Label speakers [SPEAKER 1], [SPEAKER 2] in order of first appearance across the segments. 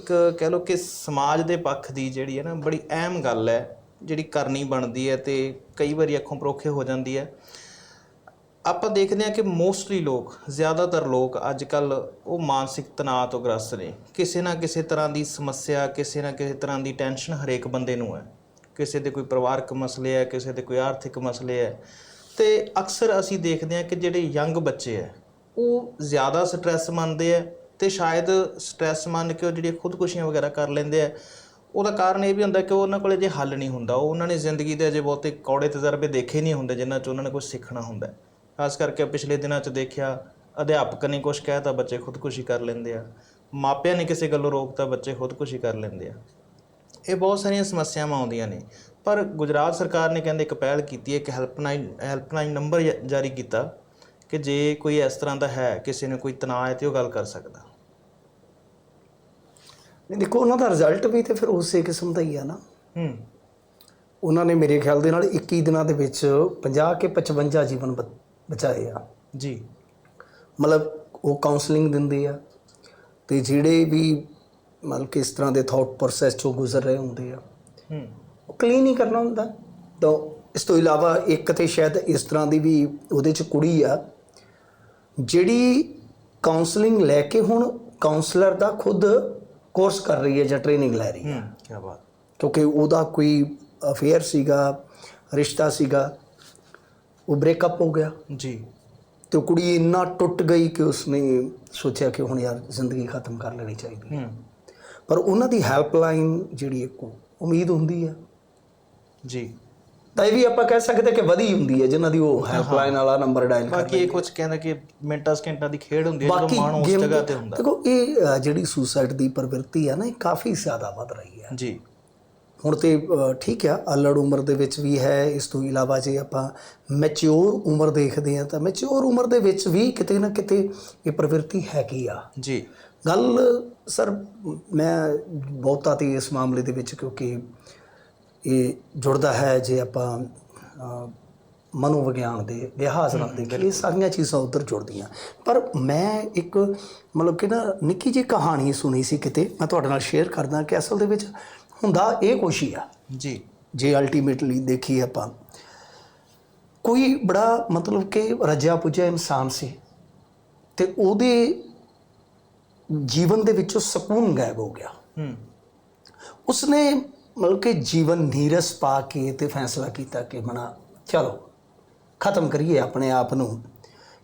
[SPEAKER 1] ਇੱਕ ਕਹਿ ਲਓ ਕਿ ਸਮਾਜ ਦੇ ਪੱਖ ਦੀ ਜਿਹੜੀ ਹੈ ਨਾ ਬੜੀ ਅਹਿਮ ਗੱਲ ਹੈ, ਜਿਹੜੀ ਕਰਨੀ ਬਣਦੀ ਹੈ ਤੇ ਕਈ ਵਾਰੀ ਅੱਖੋਂ ਪਰੋਖੇ ਹੋ ਜਾਂਦੀ ਹੈ। ਆਪਾਂ ਦੇਖਦੇ ਹਾਂ ਕਿ ਮੋਸਟਲੀ ਲੋਕ, ਜ਼ਿਆਦਾਤਰ ਲੋਕ ਅੱਜ ਕੱਲ ਉਹ ਮਾਨਸਿਕ ਤਣਾਅ ਤੋਂ ਗ੍ਰਸਤ ਨੇ। ਕਿਸੇ ਨਾ ਕਿਸੇ ਤਰ੍ਹਾਂ ਦੀ ਸਮੱਸਿਆ, ਕਿਸੇ ਨਾ ਕਿਸੇ ਤਰ੍ਹਾਂ ਦੀ ਟੈਨਸ਼ਨ ਹਰੇਕ ਬੰਦੇ ਨੂੰ ਹੈ। ਕਿਸੇ ਦੇ ਕੋਈ ਪਰਿਵਾਰਕ ਮਸਲੇ ਹੈ, ਕਿਸੇ ਦੇ ਕੋਈ ਆਰਥਿਕ ਮਸਲੇ ਹੈ। ਤੇ ਅਕਸਰ ਅਸੀਂ ਦੇਖਦੇ ਹਾਂ ਕਿ ਜਿਹੜੇ ਯੰਗ ਬੱਚੇ ਹੈ, ਉਹ ਜ਼ਿਆਦਾ ਸਟ੍ਰੈਸ ਮੰਨਦੇ ਹੈ ਤੇ ਸ਼ਾਇਦ ਸਟ੍ਰੈਸ ਮੰਨ ਕੇ ਉਹ ਜਿਹੜੀ ਖੁਦਕੁਸ਼ੀਆਂ ਵਗੈਰਾ ਕਰ ਲੈਂਦੇ ਆ, ਉਹਦਾ ਕਾਰਨ ਇਹ ਵੀ ਹੁੰਦਾ ਕਿ ਉਹਨਾਂ ਕੋਲੇ ਜੇ ਹੱਲ ਨਹੀਂ ਹੁੰਦਾ। ਉਹ ਉਹਨਾਂ ਨੇ ਜ਼ਿੰਦਗੀ ਦੇ ਅਜੇ ਬਹੁਤੇ ਕੌੜੇ ਤਜਰਬੇ ਦੇਖੇ ਨਹੀਂ ਹੁੰਦੇ ਜਿਨ੍ਹਾਂ 'ਚ ਉਹਨਾਂ ਨੇ ਕੁਝ ਸਿੱਖਣਾ ਹੁੰਦਾ। ਖਾਸ ਕਰਕੇ ਪਿਛਲੇ ਦਿਨਾਂ 'ਚ ਦੇਖਿਆ, ਅਧਿਆਪਕ ਨੇ ਕੁਝ ਕਹਿਤਾ ਬੱਚੇ ਖੁਦਕੁਸ਼ੀ ਕਰ ਲੈਂਦੇ ਆ। ਮਾਪਿਆਂ ਨੇ ਕਿਸੇ ਗੱਲੋਂ ਰੋਕਤਾ ਬੱਚੇ ਖੁਦਕੁਸ਼ੀ ਕਰ ਲੈਂਦੇ ਆ। ਇਹ ਬਹੁਤ ਸਾਰੀਆਂ ਸਮੱਸਿਆਵਾਂ ਆਉਂਦੀਆਂ ਨੇ। ਪਰ ਗੁਜਰਾਤ ਸਰਕਾਰ ਨੇ ਕਹਿੰਦੇ ਇੱਕ ਪਹਿਲ ਕੀਤੀ ਹੈ ਕਿ ਹੈਲਪਲਾਈਨ ਹੈਲਪਲਾਈਨ ਨੰਬਰ ਜ- ਜਾਰੀ ਕੀਤਾ ਕਿ ਜੇ ਕੋਈ ਇਸ ਤਰ੍ਹਾਂ ਦਾ ਹੈ, ਕਿਸੇ ਨੂੰ ਕੋਈ ਤਣਾਅ ਹੈ ਤੇ ਉਹ ਗੱਲ ਕਰ ਸਕਦਾ।
[SPEAKER 2] ਨਹੀਂ ਦੇਖੋ ਉਹਨਾਂ ਦਾ ਰਿਜ਼ਲਟ ਵੀ ਤੇ ਫਿਰ ਉਸੇ ਕਿਸਮ ਦਾ ਹੀ ਆ ਨਾ।
[SPEAKER 1] ਹੂੰ।
[SPEAKER 2] ਉਹਨਾਂ ਨੇ ਮੇਰੇ ਖਿਆਲ ਦੇ ਨਾਲ 21 ਦਿਨਾਂ ਦੇ ਵਿੱਚ 50 ਕੇ 55 ਜੀਵਨ ਬਚਾਏ ਆ।
[SPEAKER 1] ਜੀ।
[SPEAKER 2] ਮਤਲਬ ਉਹ ਕਾਉਂਸਲਿੰਗ ਦਿੰਦੇ ਆ ਤੇ ਜਿਹੜੇ ਵੀ ਮਤਲਬ ਕਿ ਇਸ ਤਰ੍ਹਾਂ ਦੇ ਥਾਟ ਪ੍ਰੋਸੈਸ ਚੋਂ ਗੁਜ਼ਰ ਰਹੇ ਹੁੰਦੇ ਆ
[SPEAKER 1] ਹੂੰ।
[SPEAKER 2] ਉਹ ਕਲੀਨ ਹੀ ਕਰਨਾ ਹੁੰਦਾ। ਤਾਂ ਇਸ ਤੋਂ ਇਲਾਵਾ ਇੱਕ ਤੇ ਸ਼ਾਇਦ ਇਸ ਤਰ੍ਹਾਂ ਦੀ ਵੀ ਉਹਦੇ ਚ ਕੁੜੀ ਆ ਜਿਹੜੀ ਕਾਉਂਸਲਿੰਗ ਲੈ ਕੇ ਹੁਣ ਕਾਉਂਸਲਰ ਦਾ ਖੁਦ ਕੋਰਸ ਕਰ ਰਹੀ ਹੈ ਜਾਂ ਟ੍ਰੇਨਿੰਗ ਲੈ ਰਹੀ ਹੈ।
[SPEAKER 1] ਕੀ ਬਾਤ।
[SPEAKER 2] ਕਿਉਂਕਿ ਉਹਦਾ ਕੋਈ ਅਫੇਅਰ ਸੀਗਾ ਰਿਸ਼ਤਾ ਸੀਗਾ ਉਹ ਬ੍ਰੇਕਅਪ ਹੋ ਗਿਆ।
[SPEAKER 1] ਜੀ।
[SPEAKER 2] ਤੇ ਕੁੜੀ ਇੰਨਾ ਟੁੱਟ ਗਈ ਕਿ ਉਸਨੇ ਸੋਚਿਆ ਕਿ ਹੁਣ ਯਾਰ ਜ਼ਿੰਦਗੀ ਖਤਮ ਕਰ ਲੈਣੀ ਚਾਹੀਦੀ ਹੂੰ। ਪਰ ਉਹਨਾਂ ਦੀ ਹੈਲਪਲਾਈਨ ਜਿਹੜੀ ਇੱਕ ਉਮੀਦ ਹੁੰਦੀ ਹੈ।
[SPEAKER 1] ਜੀ।
[SPEAKER 2] ਤਾਂ ਇਹ ਵੀ ਆਪਾਂ ਕਹਿ ਸਕਦੇ ਕਿ ਵਧੀ ਹੁੰਦੀ ਹੈ ਜਿਨ੍ਹਾਂ ਦੀ ਉਹ ਹੈਲਪਲਾਈਨ ਵਾਲਾ ਨੰਬਰ ਡਾਇਲ ਕਰ
[SPEAKER 1] ਬਾਕੀ ਇਹ ਕੁਝ ਕਹਿੰਦਾ ਕਿ ਮਿੰਟਾਂ ਸਕਿੰਟਾਂ ਦੀ ਖੇਡ ਹੁੰਦੀ ਹੈ ਜਦੋਂ ਮਨ ਉਸ ਜਗ੍ਹਾ ਤੇ ਹੁੰਦਾ।
[SPEAKER 2] ਦੇਖੋ ਇਹ ਜਿਹੜੀ ਸੁਸਾਈਡ ਦੀ ਪ੍ਰਵਿਰਤੀ ਹੈ ਨਾ ਇਹ ਕਾਫੀ ਜ਼ਿਆਦਾ ਵੱਧ ਰਹੀ ਹੈ।
[SPEAKER 1] ਜੀ।
[SPEAKER 2] ਹੁਣ ਤੇ ਠੀਕ ਆ ਅਲੜ ਉਮਰ ਦੇ ਵਿੱਚ ਵੀ ਹੈ ਇਸ ਤੋਂ ਇਲਾਵਾ ਜੇ ਆਪਾਂ ਮੈਚਿਓਰ ਉਮਰ ਦੇਖਦੇ ਆ ਤਾਂ ਮੈਚਿਓਰ ਉਮਰ ਦੇ ਵਿੱਚ ਵੀ ਕਿਤੇ ਨਾ ਕਿਤੇ ਇਹ ਪ੍ਰਵਿਰਤੀ ਹੈਗੀ ਆ।
[SPEAKER 1] ਜੀ।
[SPEAKER 2] ਗੱਲ ਸਰ ਮੈਂ ਬਹੁਤਾ ਤੇ ਇਸ ਮਾਮਲੇ ਦੇ ਵਿੱਚ ਕਿਉਂਕਿ ਇਹ ਜੁੜਦਾ ਹੈ ਜੇ ਆਪਾਂ ਮਨੋਵਿਗਿਆਨ ਦੇ ਲਿਹਾਜ਼ ਨਾਲ ਦੇਖੀਏ ਇਹ ਸਾਰੀਆਂ ਚੀਜ਼ਾਂ ਉੱਧਰ ਜੁੜਦੀਆਂ। ਪਰ ਮੈਂ ਇੱਕ ਮਤਲਬ ਕਿ ਨਾ ਨਿੱਕੀ ਜਿਹੀ ਕਹਾਣੀ ਸੁਣੀ ਸੀ ਕਿਤੇ ਮੈਂ ਤੁਹਾਡੇ ਨਾਲ ਸ਼ੇਅਰ ਕਰਦਾ ਕਿ ਅਸਲ ਦੇ ਵਿੱਚ ਹੁੰਦਾ ਇਹ ਕੁਛ ਹੀ ਆ।
[SPEAKER 1] ਜੀ।
[SPEAKER 2] ਜੇ ਅਲਟੀਮੇਟਲੀ ਦੇਖੀ ਆਪਾਂ ਕੋਈ ਬੜਾ ਮਤਲਬ ਕਿ ਰੱਜਿਆ ਪੁੱਜਿਆ ਇਨਸਾਨ ਸੀ ਤੇ ਉਹਦੇ ਜੀਵਨ ਦੇ ਵਿੱਚੋਂ ਸਕੂਨ ਗਾਇਬ ਹੋ ਗਿਆ।
[SPEAKER 1] ਹੂੰ।
[SPEAKER 2] ਉਸਨੇ ਮਤਲਬ ਕਿ ਜੀਵਨ ਨੀਰਸ ਪਾ ਕੇ ਤੇ ਫੈਸਲਾ ਕੀਤਾ ਕਿ ਮਨਾ ਚਲੋ ਖਤਮ ਕਰੀਏ ਆਪਣੇ ਆਪ ਨੂੰ।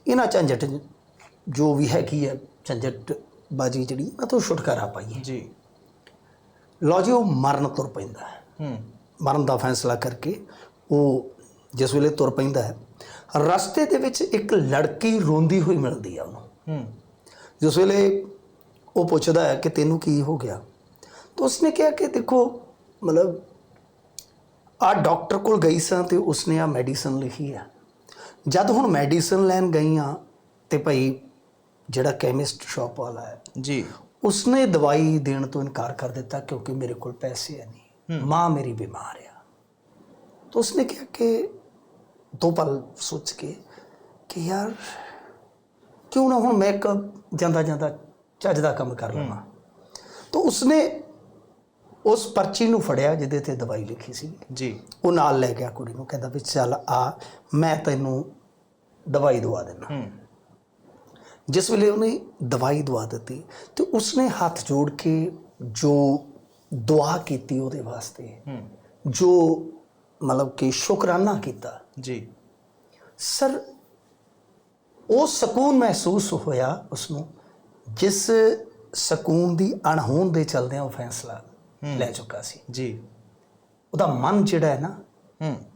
[SPEAKER 2] ਇਹਨਾਂ ਝੰਜਟ ਜੋ ਵੀ ਹੈਗੀ ਹੈ ਝੰਜਟ ਬਾਜੀ ਜਿਹੜੀ ਮੈਂ ਤੋਂ ਛੁਟਕਾਰਾ ਪਾਈਏ।
[SPEAKER 1] ਜੀ।
[SPEAKER 2] ਲਓ ਜੀ ਉਹ ਮਰਨ ਤੁਰ ਪੈਂਦਾ ਹੈ।
[SPEAKER 1] ਹੂੰ।
[SPEAKER 2] ਮਰਨ ਦਾ ਫੈਸਲਾ ਕਰਕੇ ਉਹ ਜਿਸ ਵੇਲੇ ਤੁਰ ਪੈਂਦਾ ਹੈ ਰਸਤੇ ਦੇ ਵਿੱਚ ਇੱਕ ਲੜਕੀ ਰੋਂਦੀ ਹੋਈ ਮਿਲਦੀ ਆ ਉਹਨੂੰ।
[SPEAKER 1] ਹੂੰ।
[SPEAKER 2] ਜਿਸ ਵੇਲੇ ਉਹ ਪੁੱਛਦਾ ਹੈ ਕਿ ਤੈਨੂੰ ਕੀ ਹੋ ਗਿਆ ਤਾਂ ਉਸਨੇ ਕਿਹਾ ਕਿ ਦੇਖੋ ਮਤਲਬ ਆ ਡਾਕਟਰ ਕੋਲ ਗਈ ਸਾਂ ਤੇ ਉਸਨੇ ਆ ਮੈਡੀਸਨ ਲਿਖੀ ਆ। ਜਦ ਹੁਣ ਮੈਡੀਸਨ ਲੈਣ ਗਈ ਆ ਤੇ ਭਾਈ ਜਿਹੜਾ ਕੈਮਿਸਟ ਸ਼ਾਪ ਵਾਲਾ ਹੈ
[SPEAKER 1] ਜੀ।
[SPEAKER 2] ਉਸਨੇ ਦਵਾਈ ਦੇਣ ਤੋਂ ਇਨਕਾਰ ਕਰ ਦਿੱਤਾ ਕਿਉਂਕਿ ਮੇਰੇ ਕੋਲ ਪੈਸੇ ਹੈ ਨਹੀਂ। ਮਾਂ ਮੇਰੀ ਬਿਮਾਰ ਆ। ਤਾਂ ਉਸਨੇ ਕਿਹਾ ਕਿ ਦੋ ਪਲ ਸੋਚ ਕੇ ਕਿ ਯਾਰ ਕਿਉਂ ਨਾ ਹੁਣ ਮੈਂ ਇੱਕ ਜਾਂਦਾ ਜਾਂਦਾ ਚੱਜ ਦਾ ਕੰਮ ਕਰ ਲਵਾਂ। ਤਾਂ ਉਸਨੇ ਉਸ ਪਰਚੀ ਨੂੰ ਫੜਿਆ ਜਿਹਦੇ ਤੇ ਦਵਾਈ ਲਿਖੀ ਸੀ।
[SPEAKER 1] ਜੀ।
[SPEAKER 2] ਉਹ ਨਾਲ ਲੈ ਗਿਆ ਕੁੜੀ ਨੂੰ ਕਹਿੰਦਾ ਵੀ ਚੱਲ ਆ ਮੈਂ ਤੈਨੂੰ ਦਵਾਈ ਦਵਾ ਦਿੰਦਾ।
[SPEAKER 1] ਹੂੰ।
[SPEAKER 2] ਜਿਸ ਵੇਲੇ ਉਹਨੇ ਦਵਾਈ ਦਵਾ ਦਿੱਤੀ ਤੇ ਉਸਨੇ ਹੱਥ ਜੋੜ ਕੇ ਜੋ ਦੁਆ ਕੀਤੀ ਉਹਦੇ ਵਾਸਤੇ
[SPEAKER 1] ਹੂੰ।
[SPEAKER 2] ਜੋ ਮਤਲਬ ਕਿ ਸ਼ੁਕਰਾਨਾ ਕੀਤਾ।
[SPEAKER 1] ਜੀ।
[SPEAKER 2] ਸਰ ਉਹ ਸਕੂਨ ਮਹਿਸੂਸ ਹੋਇਆ ਉਸਨੂੰ ਜਿਸ ਸਕੂਨ ਦੀ ਅਣਹੋਂਦ ਦੇ ਚਲਦਿਆਂ ਉਹ ਫੈਸਲਾ ਲੈ ਚੁੱਕਾ ਸੀ।
[SPEAKER 1] ਜੀ।
[SPEAKER 2] ਉਹਦਾ ਮਨ ਜਿਹੜਾ ਹੈ ਨਾ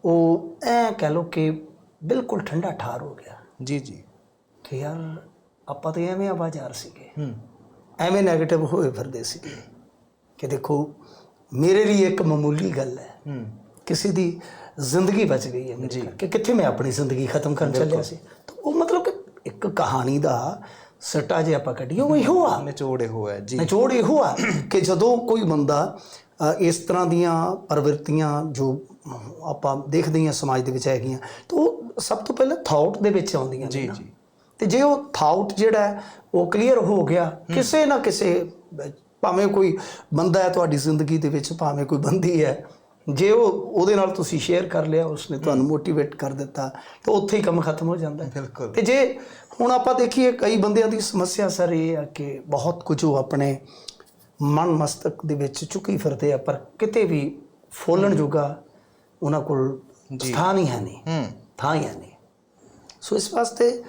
[SPEAKER 2] ਉਹ ਐ ਕਹਿ ਲੋ ਕਿ ਬਿਲਕੁਲ ਠੰਡਾ ਠਾਰ ਹੋ ਗਿਆ।
[SPEAKER 1] ਜੀ ਜੀ।
[SPEAKER 2] ਕਿ ਯਾਰ ਆਪਾਂ ਤੇ ਐਵੇਂ ਆਵਾਜ਼ਾਰ ਸੀਗੇ।
[SPEAKER 1] ਹੂੰ।
[SPEAKER 2] ਐਵੇਂ 네ਗੇਟਿਵ ਹੋਏ ਫਿਰਦੇ ਸੀ ਕਿ ਦੇਖੋ ਮੇਰੇ ਲਈ ਇੱਕ ਮਾਮੂਲੀ ਗੱਲ ਹੈ।
[SPEAKER 1] ਹੂੰ।
[SPEAKER 2] ਕਿਸੇ ਦੀ ਜ਼ਿੰਦਗੀ ਬਚ ਗਈ ਹੈ ਮੇਰੀ ਕਿ ਕਿੱਥੇ ਮੈਂ ਆਪਣੀ ਜ਼ਿੰਦਗੀ ਖਤਮ ਕਰਨ ਚੱਲਿਆ ਸੀ? ਤਾਂ ਉਹ ਮਤਲਬ ਕਿ ਇੱਕ ਕਹਾਣੀ ਦਾ ਸੱਟਾ ਜੇ ਆਪਾਂ ਕੱਢੀਏ ਉਹ ਇਹੋ ਆ।
[SPEAKER 1] ਨਿਚੋੜੇ ਹੋਇਆ ਜੀ।
[SPEAKER 2] ਨਿਚੋੜ ਇਹੋ ਆ ਕਿ ਜਦੋਂ ਕੋਈ ਬੰਦਾ ਇਸ ਤਰ੍ਹਾਂ ਦੀਆਂ ਪ੍ਰਵਿਰਤੀਆਂ ਜੋ ਆਪਾਂ ਦੇਖਦੇ ਹਾਂ ਸਮਾਜ ਦੇ ਵਿੱਚ ਹੈਗੀਆਂ ਤਾਂ ਉਹ ਸਭ ਤੋਂ ਪਹਿਲਾਂ ਥਾਟ ਦੇ ਵਿੱਚ ਆਉਂਦੀਆਂ
[SPEAKER 1] ਜੀ। ਜੀ।
[SPEAKER 2] ਤੇ ਜੇ ਉਹ ਥਾਟ ਜਿਹੜਾ ਹੈ, ਉਹ ਕਲੀਅਰ ਹੋ ਗਿਆ ਕਿਸੇ ਨਾ ਕਿਸੇ ਭਾਵੇਂ ਕੋਈ ਬੰਦਾ ਹੈ ਤੁਹਾਡੀ ਜ਼ਿੰਦਗੀ ਦੇ ਵਿੱਚ ਭਾਵੇਂ ਕੋਈ ਬੰਦੀ ਹੈ ਜੇ ਉਹ ਉਹਦੇ ਨਾਲ ਤੁਸੀਂ ਸ਼ੇਅਰ ਕਰ ਲਿਆ ਉਸਨੇ ਤੁਹਾਨੂੰ ਮੋਟੀਵੇਟ ਕਰ ਦਿੱਤਾ ਤਾਂ ਉੱਥੇ ਹੀ ਕੰਮ ਖਤਮ ਹੋ ਜਾਂਦਾ ਹੈ।
[SPEAKER 1] ਬਿਲਕੁਲ।
[SPEAKER 2] ਤੇ ਜੇ ਹੁਣ ਆਪਾਂ ਦੇਖੀਏ ਕਈ ਬੰਦਿਆਂ ਦੀ ਸਮੱਸਿਆ ਸਰ ਇਹ ਆ ਕਿ ਬਹੁਤ ਕੁਝ ਉਹ ਆਪਣੇ ਮਨ ਮਸਤਕ ਦੇ ਵਿੱਚ ਚੁੱਕੀ ਫਿਰਦੇ ਆ ਪਰ ਕਿਤੇ ਵੀ ਫੋਲਣ ਜੋਗਾ ਉਹਨਾਂ ਕੋਲ ਸਥਾਨ ਹੀ ਹੈ। ਨਹੀਂ ਥਾਂ ਹੀ ਹੈ ਨਹੀਂ ਸੋ ਇਸ ਵਾਸਤੇ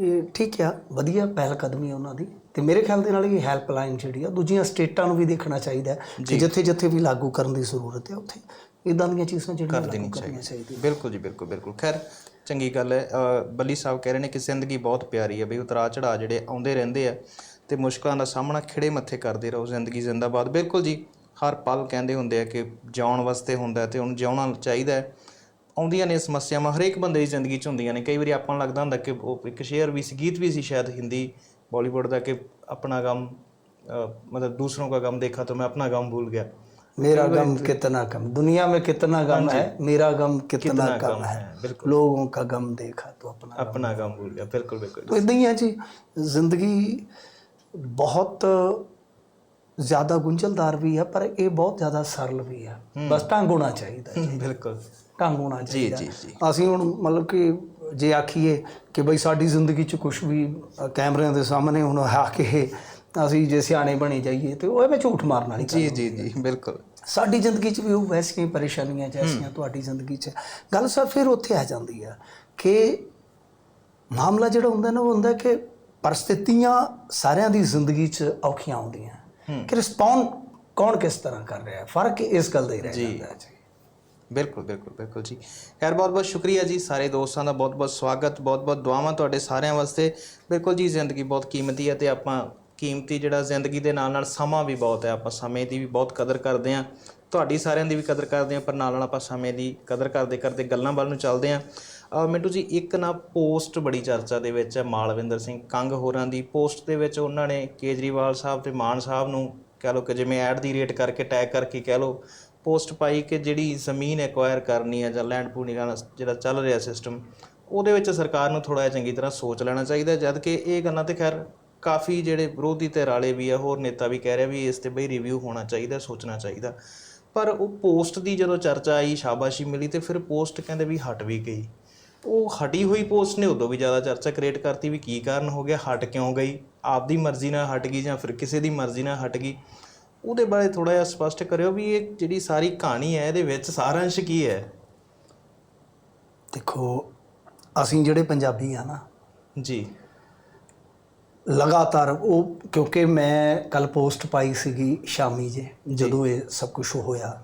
[SPEAKER 2] ਇਹ ਠੀਕ ਆ ਵਧੀਆ ਪਹਿਲ ਕਦਮੀ ਉਹਨਾਂ ਦੀ। ਤੇ ਮੇਰੇ ਖਿਆਲ ਦੇ ਨਾਲ ਇਹ ਹੈਲਪਲਾਈਨ ਜਿਹੜੀ ਆ ਦੂਜੀਆਂ ਸਟੇਟਾਂ ਨੂੰ ਵੀ ਦੇਖਣਾ ਚਾਹੀਦਾ ਕਿ ਜਿੱਥੇ ਜਿੱਥੇ ਵੀ ਲਾਗੂ ਕਰਨ ਦੀ ਜ਼ਰੂਰਤ ਹੈ ਉੱਥੇ ਇਦਾਂ ਦੀਆਂ ਚੀਜ਼ਾਂ ਜਿਹੜੀਆਂ
[SPEAKER 1] ਕਰ ਦੇਣੀ
[SPEAKER 2] ਲਾਗੂ ਕਰਨੀਆਂ ਚਾਹੀਦੀਆਂ।
[SPEAKER 1] ਬਿਲਕੁਲ ਜੀ ਬਿਲਕੁਲ ਬਿਲਕੁਲ। ਖੈਰ ਚੰਗੀ ਗੱਲ ਹੈ। ਬੱਲੀ ਸਾਹਿਬ ਕਹਿ ਰਹੇ ਨੇ ਕਿ ਜ਼ਿੰਦਗੀ ਬਹੁਤ ਪਿਆਰੀ ਹੈ ਬਈ ਉਤਰਾ ਚੜਾ ਜਿਹੜੇ ਆਉਂਦੇ ਰਹਿੰਦੇ ਆ ਤੇ ਮੁਸ਼ਕਲਾਂ ਦਾ ਸਾਹਮਣਾ ਖਿੜੇ ਮੱਥੇ ਕਰਦੇ ਰਹੋ ਜ਼ਿੰਦਗੀ ਜ਼ਿੰਦਾਬਾਦ। ਬਿਲਕੁਲ ਜੀ ਹਰ ਪਲ ਕਹਿੰਦੇ ਹੁੰਦੇ ਆ ਕਿ ਜਿਉਣ ਵਾਸਤੇ ਹੁੰਦਾ ਤੇ ਉਹਨੂੰ ਜਿਉਣਾ ਚਾਹੀਦਾ ਹੈ। ਆਉਂਦੀਆਂ ਨੇ ਸਮੱਸਿਆਵਾਂ ਹਰੇਕ ਬੰਦੇ ਦੀ ਜ਼ਿੰਦਗੀ 'ਚ ਹੁੰਦੀਆਂ ਨੇ। ਕਈ ਵਾਰੀ ਆਪਾਂ ਨੂੰ ਲੱਗਦਾ ਹੁੰਦਾ ਕਿ ਉਹ ਇੱਕ ਸ਼ੇਅਰ ਵੀ ਸੀ ਗੀਤ ਵੀ ਸੀ ਸ਼ਾਇਦ ਹਿੰਦੀ ਬਾਲੀਵੁੱਡ ਦਾ ਕਿ ਆਪਣਾ ਗਮ ਅ, मतलब दूसरों का गम देखा तो मैं अपना गम भूल गया
[SPEAKER 2] मेरा गम कितना कम दुनिया में कितना गम है मेरा गम कितना
[SPEAKER 1] कितना
[SPEAKER 2] कम
[SPEAKER 1] गम
[SPEAKER 2] है
[SPEAKER 1] है, बिल्कुल।
[SPEAKER 2] लोगों का गम देखा तो अपना
[SPEAKER 1] अपना गम भूल गया बिल्कुल बिल्कुल
[SPEAKER 2] तो इदां ही है जी ਜ਼ਿੰਦਗੀ ਬਹੁਤ ਜ਼ਿਆਦਾ ਗੁੰਝਲਦਾਰ ਵੀ ਹੈ ਪਰ ਇਹ ਬਹੁਤ ਜ਼ਿਆਦਾ ਸਰਲ ਵੀ ਹੈ ਬਸ ਢੰਗ ਹੋਣਾ ਚਾਹੀਦਾ ਹੈ
[SPEAKER 1] बिल्कुल
[SPEAKER 2] ਢੰਗ ਹੋਣਾ ਚਾਹੀਦਾ
[SPEAKER 1] ਜੀ, ਜੀ।
[SPEAKER 2] ਅਸੀਂ ਹੁਣ ਮਤਲਬ ਕਿ ਜੇ ਆਖੀਏ ਕਿ ਬਈ ਸਾਡੀ ਜ਼ਿੰਦਗੀ 'ਚ ਕੁਝ ਵੀ ਕੈਮਰਿਆਂ ਦੇ ਸਾਹਮਣੇ ਹੁਣ ਆ ਕੇ ਅਸੀਂ ਜੇ ਸਿਆਣੇ ਬਣੇ ਜਾਈਏ ਤੇ ਉਹ ਐਵੇਂ ਝੂਠ ਮਾਰਨ ਗੱਲ
[SPEAKER 1] ਜੀ ਜੀ ਜੀ ਬਿਲਕੁਲ।
[SPEAKER 2] ਸਾਡੀ ਜ਼ਿੰਦਗੀ 'ਚ ਵੀ ਉਹ ਵੈਸੀਆਂ ਹੀ ਪਰੇਸ਼ਾਨੀਆਂ ਜੈਸੀਆਂ ਤੁਹਾਡੀ ਜ਼ਿੰਦਗੀ 'ਚ। ਗੱਲ ਸਰ ਫਿਰ ਉੱਥੇ ਆ ਜਾਂਦੀ ਆ ਕਿ ਮਾਮਲਾ ਜਿਹੜਾ ਹੁੰਦਾ ਨਾ ਉਹ ਹੁੰਦਾ ਕਿ ਪਰਿਸਥਿਤੀਆਂ ਸਾਰਿਆਂ ਦੀ ਜ਼ਿੰਦਗੀ 'ਚ ਔਖੀਆਂ ਆਉਂਦੀਆਂ। ਕਿ ਰਿਸਪੌਂਡ ਕੌਣ ਕਿਸ ਤਰ੍ਹਾਂ ਕਰ ਰਿਹਾ? ਹੈ ਫ਼ਰਕ ਇਸ ਗੱਲ ਦਾ ਹੀ ਰਹਿ ਜਾਂਦਾ ਹੈ ਜੀ।
[SPEAKER 1] ਬਿਲਕੁਲ ਬਿਲਕੁਲ ਬਿਲਕੁਲ ਜੀ। ਖੈਰ, ਬਹੁਤ ਬਹੁਤ ਸ਼ੁਕਰੀਆ ਜੀ ਸਾਰੇ ਦੋਸਤਾਂ ਦਾ। ਬਹੁਤ ਬਹੁਤ ਸਵਾਗਤ, ਬਹੁਤ ਬਹੁਤ ਦੁਆਵਾਂ ਤੁਹਾਡੇ ਸਾਰਿਆਂ ਵਾਸਤੇ। ਬਿਲਕੁਲ ਜੀ, ਜ਼ਿੰਦਗੀ ਬਹੁਤ ਕੀਮਤੀ ਹੈ ਤੇ ਆਪਾਂ ਕੀਮਤੀ ਜਿਹੜਾ ਜ਼ਿੰਦਗੀ ਦੇ ਨਾਲ ਨਾਲ ਸਮਾਂ ਵੀ ਬਹੁਤ ਹੈ। ਆਪਾਂ ਸਮੇਂ ਦੀ ਵੀ ਬਹੁਤ ਕਦਰ ਕਰਦੇ ਹਾਂ। ਤੁਹਾਡੀ ਸਾਰਿਆਂ ਦੀ ਵੀ ਕਦਰ ਕਰਦੇ ਹਾਂ, ਪਰ ਨਾਲ ਨਾਲ ਆਪਾਂ ਸਮੇਂ ਦੀ ਕਦਰ ਕਰਦੇ ਕਰਦੇ ਗੱਲਾਂ ਵੱਲ ਨੂੰ ਚੱਲਦੇ ਹਾਂ। ਮਿੰਟੂ ਜੀ, ਇੱਕ ਨਾ ਪੋਸਟ ਬੜੀ ਚਰਚਾ ਦੇ ਵਿੱਚ ਹੈ ਮਾਲਵਿੰਦਰ ਸਿੰਘ ਕੰਗ ਹੋਰਾਂ ਦੀ। ਪੋਸਟ ਦੇ ਵਿੱਚ ਉਹਨਾਂ ਨੇ ਕੇਜਰੀਵਾਲ ਸਾਹਿਬ ਤੇ ਮਾਨ ਸਾਹਿਬ ਨੂੰ ਕਹਿ ਲਓ ਕਿ ਜਿਵੇਂ ਐਡ ਦੀ ਰੇਟ ਕਰਕੇ, ਟੈਗ ਕਰਕੇ ਕਹਿ ਲਓ ਪੋਸਟ ਪਾਈ ਕਿ ਜਿਹੜੀ ਜ਼ਮੀਨ ਐਕਵਾਇਰ ਕਰਨੀ ਹੈ ਜਾਂ ਲੈਂਡ ਪੂਲਿੰਗ ਦਾ ਜਿਹੜਾ ਚੱਲ ਰਿਹਾ ਸਿਸਟਮ ਉਹਦੇ ਵਿੱਚ ਸਰਕਾਰ ਨੂੰ ਥੋੜਾ ਜਿਹਾ ਚੰਗੀ ਤਰ੍ਹਾਂ ਸੋਚ ਲੈਣਾ ਚਾਹੀਦਾ ਜਦ ਕਿ ਇਹ ਗੱਲਾਂ ਤੇ ਖੈਰ ਕਾਫੀ ਜਿਹੜੇ ਵਿਰੋਧੀ ਧਿਰ ਵਾਲੇ ਵੀ ਆ, ਹੋਰ ਨੇਤਾ ਵੀ ਕਹਿ ਰਿਹਾ ਵੀ ਇਸ ਤੇ ਬਈ ਰਿਵਿਊ ਹੋਣਾ ਚਾਹੀਦਾ, ਸੋਚਣਾ ਚਾਹੀਦਾ। ਪਰ ਉਹ ਪੋਸਟ ਦੀ ਜਦੋਂ ਚਰਚਾ ਆਈ, ਸ਼ਾਬਾਸ਼ੀ ਮਿਲੀ ਤੇ ਫਿਰ ਪੋਸਟ ਕਹਿੰਦੇ ਵੀ ਹਟ ਵੀ ਗਈ। ਉਹ ਹਟੀ ਹੋਈ ਪੋਸਟ ਨੇ ਉਦੋਂ ਵੀ ਜ਼ਿਆਦਾ ਚਰਚਾ ਕ੍ਰੀਏਟ ਕਰਤੀ ਵੀ ਕੀ ਕਾਰਨ ਹੋ ਗਿਆ, ਹਟ ਕਿਉਂ ਗਈ? ਆਪਦੀ ਮਰਜ਼ੀ ਨਾਲ ਹਟ ਗਈ ਜਾਂ ਫਿਰ ਕਿਸੇ ਦੀ ਮਰਜ਼ੀ ਨਾਲ ਹਟ ਗਈ? ਉਹਦੇ ਬਾਰੇ ਥੋੜਾ ਜਿਹਾ ਸਪਸ਼ਟ ਕਰਿਓ ਵੀ ਇਹ ਜਿਹੜੀ ਸਾਰੀ ਕਹਾਣੀ ਹੈ ਇਹਦੇ ਵਿੱਚ ਸਾਰਾਂਸ਼ ਕੀ ਹੈ?
[SPEAKER 2] ਦੇਖੋ ਅਸੀਂ ਜਿਹੜੇ ਪੰਜਾਬੀ ਆ ਨਾ
[SPEAKER 1] ਜੀ।
[SPEAKER 2] ਲਗਾਤਾਰ ਉਹ ਕਿਉਂਕਿ ਮੈਂ ਕੱਲ ਪੋਸਟ ਪਾਈ ਸੀਗੀ ਸ਼ਾਮੀ ਜੇ ਜਦੋਂ ਇਹ ਸਭ ਕੁਝ ਹੋਇਆ।